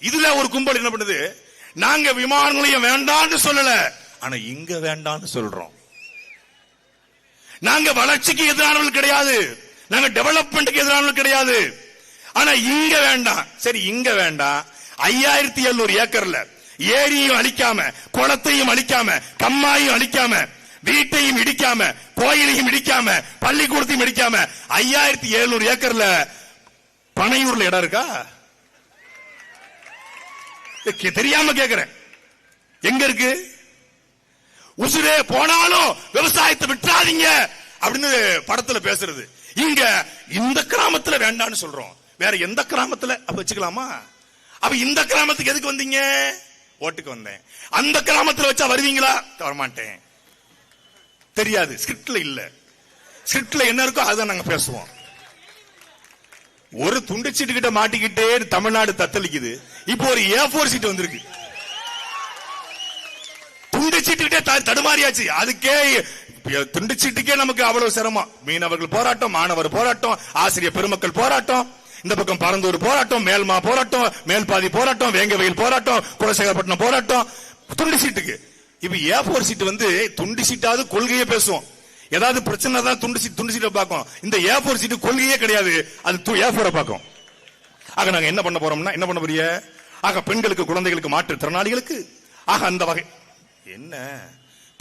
இதுல ஒரு கும்பல் என்ன பண்ணுது? நாங்க விமான நிலையம் வேண்டாம்னு சொல்லல. ஆனா இங்க வேண்டாம்னு சொல்றோம். நாங்க வளர்ச்சிக்கு எதிரானவர்கள் கிடையாது. நாங்க டெவலப்மெண்ட்டுக்கு எதிரானவர்கள் கிடையாது. ஆனா இங்க வேண்டாம். சரி இங்க வேண்டாம். ஐயாயிரத்தி எழுநூறு ஏக்கர்ல ஏரியும் அழிக்காம குளத்தையும் அழிக்காம கம்மாயும் அழிக்காம வீட்டையும் இடிக்காம கோயிலையும் இடிக்காம பள்ளிக்கூடத்தையும் இடிக்காம ஐயாயிரத்தி எழுநூறு ஏக்கர்ல பனையூர்ல இடம் இருக்கா? தெரியாம கேக்குறேன். எங்க இருக்கு? உசுரே போனாலும் விவசாயத்தை விட்டுறாதீங்க அப்படின்னு படத்துல பேசுறது. இங்க இந்த கிராமத்துல வேண்டாம்னு சொல்றோம். வேற எந்த கிராமத்துல? அப்ப வச்சுக்கலாமா? அப்ப இந்த கிராமத்துக்கு எதுக்கு வந்தீங்க? ஓட்டுக்கு வந்தேன். அந்த கிராமத்துல வச்சா வருவீங்களா? வரமாட்டேன். தெரியாது. ஸ்கிரிப்ட்ல இல்ல. ஸ்கிரிப்ட்ல என்ன இருக்கோ அதுதான் நாங்க பேசுவோம். ஒரு துண்டு சீட்டு கிட்ட மாட்டிக்கிட்டே தமிழ்நாடு தத்தளிக்குது. இப்போ ஒரு ஏ போர் சீட்டு வந்திருக்கு. துண்டு சீட்டுக்கிட்டே த- தடுமாறியாச்சு. அதுக்கே துண்டு சீட்டுக்கே நமக்கு அவ்வளவு சிரமம். மீனவர்கள் போராட்டம் மாணவர் போராட்டம் ஆசிரியர் பெருமக்கள் போராட்டம் இந்த பக்கம் பரந்தூர் போராட்டம் மேல்மா போராட்டம் மேல்பாதி போராட்டம் வேங்கவயில் போராட்டம் குலசேகரப்பட்டினம் போராட்டம் துண்டு சீட்டுக்கு. இப்ப ஏ போர் சீட்டு வந்து துண்டு சீட்டாவது கொள்கையே பேசுவோம் ஏதாவது பிரச்சனை தான் துண்டு சீட் துண்டு சீட்டை பார்க்கும். இந்த ஏ போர் சீட்டு கொள்கையே கிடையாது. அது ஏ போரை பார்க்கும். ஆக நாங்க என்ன பண்ண போறோம்னா என்ன பண்ண போறிய ஆக பெண்களுக்கு குழந்தைகளுக்கு மாற்றுத்திறனாளிகளுக்கு. ஆக அந்த வகை என்ன?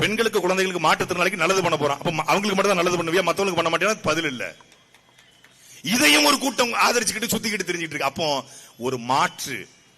பெண்களுக்கு குழந்தைகளுக்கு மாற்றுத்திறனாளிக்கு நல்லது பண்ண போறோம். அப்ப அவங்களுக்கு மட்டும் தான் நல்லது பண்ணுவியா? மத்தவங்களுக்கு பண்ண மாட்டேன்னா பதில் இல்ல. இதையும் ஒரு கூட்டம் ஆதரிச்சுக்கிட்டு சுத்திக்கிட்டு தெரிஞ்சுட்டு இருக்கு. அப்போ ஒரு மாற்று